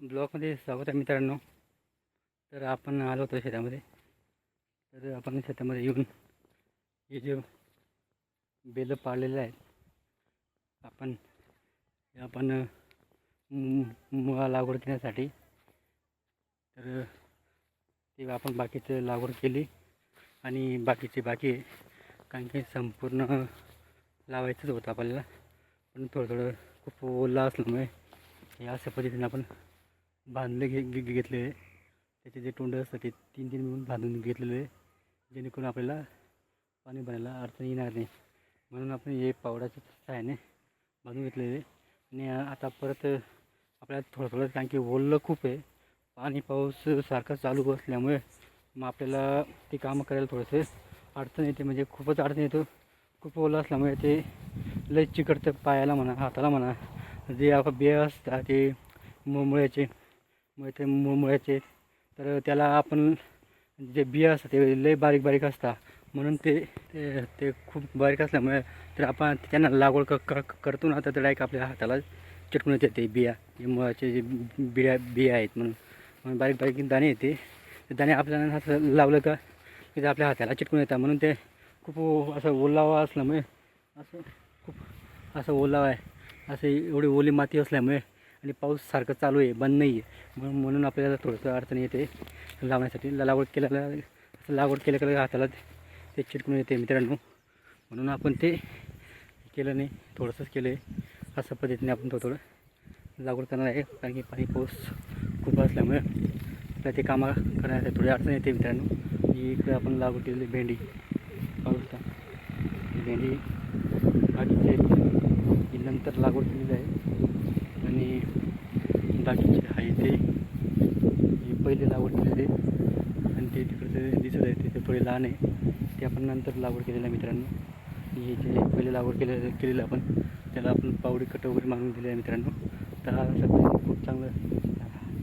ब्लॉकमध्ये स्वागत आहे मित्रांनो. तर आपण आलो होतो शेतामध्ये. तर आपण शेतामध्ये येऊन हे जे बेलं पाळलेले आहेत आपण आपण मुळा लागवड करण्यासाठी तर ते आपण बाकीचं लागवड केली आणि बाकीचे बाकी कारण की संपूर्ण लावायचंच होतं आपल्याला. पण थोडं थोडं खूप ओला असल्यामुळे या अशा पद्धतीने आपण बांधले घे घेतलेले आहे. त्याचे जे तोंड असतात ते तीन तीन मिळून बांधून घेतलेले आहे. जेणेकरून आपल्याला पाणी भरायला अडचण येणार नाही. म्हणून आपण हे पावडाच्या सहाय्याने बांधून घेतलेले आणि आता परत आपल्याला थोडं थोडं कारण की ओलं खूप आहे. पाणी पाऊस सारखा चालू असल्यामुळे मग आपल्याला ते कामं करायला थोडंसं अडचण येते. म्हणजे खूपच अडचण येतो. खूप ओलं असल्यामुळे ते लय चिकटतं पायाला म्हणा हाताला म्हणा. जे आपण बिया असतात ते मु- मुळ्याचे मुळे ते मु- मुळ्याचे. तर त्याला आपण जे बिया असतात ते लय बारीक बारीक असतात. म्हणून ते ते ते खूप बारीक असल्यामुळे तर आपण त्यांना लागवड क कर करतो ना. तर डायरेक्ट आपल्या हाताला चिटकून येते ते बिया. जे मुळाचे जे बिया बिया आहेत म्हणून. म्हणून बारीक बारीक दाणे येते. ते दाणे आपल्याला हात लावलं का की ते आपल्या हाताला चिटकून येतात. म्हणून ते खूप ओ- असं ओलावा असल्यामुळे असं खूप असं ओलावा आहे. असं एवढी ओली माती असल्यामुळे आणि पाऊस सारखं चालू आहे बंद नाही आहे. म्हणून म्हणून आपल्याला थोडंसं अडचण येते लावण्यासाठी. लागवड केल्याला लागवड केल्या हाताला ते चिटकून येते मित्रांनो. म्हणून आपण ते केलं नाही थोडंसंच केलं आहे अशा पद्धतीने आपण थोडं थोडं लागवड करणार आहे. कारण की पाणी पाऊस खूप असल्यामुळे आपल्याला ते कामं करण्यासाठी थोडी अडचण येते मित्रांनो. इकडे आपण लागवड केलेली भेंडी. पाऊस भेंडी बाकीचे आहेत. ही नंतर लागवड केलेली आहे आणि बाकीचे आहे ते. पहिले लागवड केलेले. आणि ते तिकडचं दिसत आहे ते थोडे लहान आहे. ते आपण नंतर लागवड केलेलं आहे मित्रांनो. हे जे पहिले लागवड केलेलं केलेलं आपण त्याला आपण पावडी कट वगैरे मागून दिले आहे मित्रांनो. तर हा अशा खूप चांगलं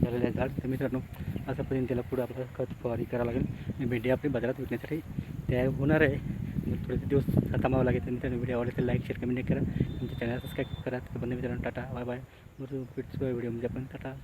झालेलं आहे झाड. तर मित्रांनो असं पद्धतीने त्याला पुढं आपल्याला खत फवारणी करावं लागेल. आणि भेंडी आपली बाजारात विकण्यासाठी तयार होणार आहे. थोडेसे थोडे दिवस थांबावं लागेल. तर मित्रांनो व्हिडिओ आवडले तर लाईक शेअर कमेंट करा. तुमच्या चॅनल सबस्क्राईब करा. तर बंद मित्रांनो टाटा. बाय बाय व्हिडिओमध्ये आपण टाटा.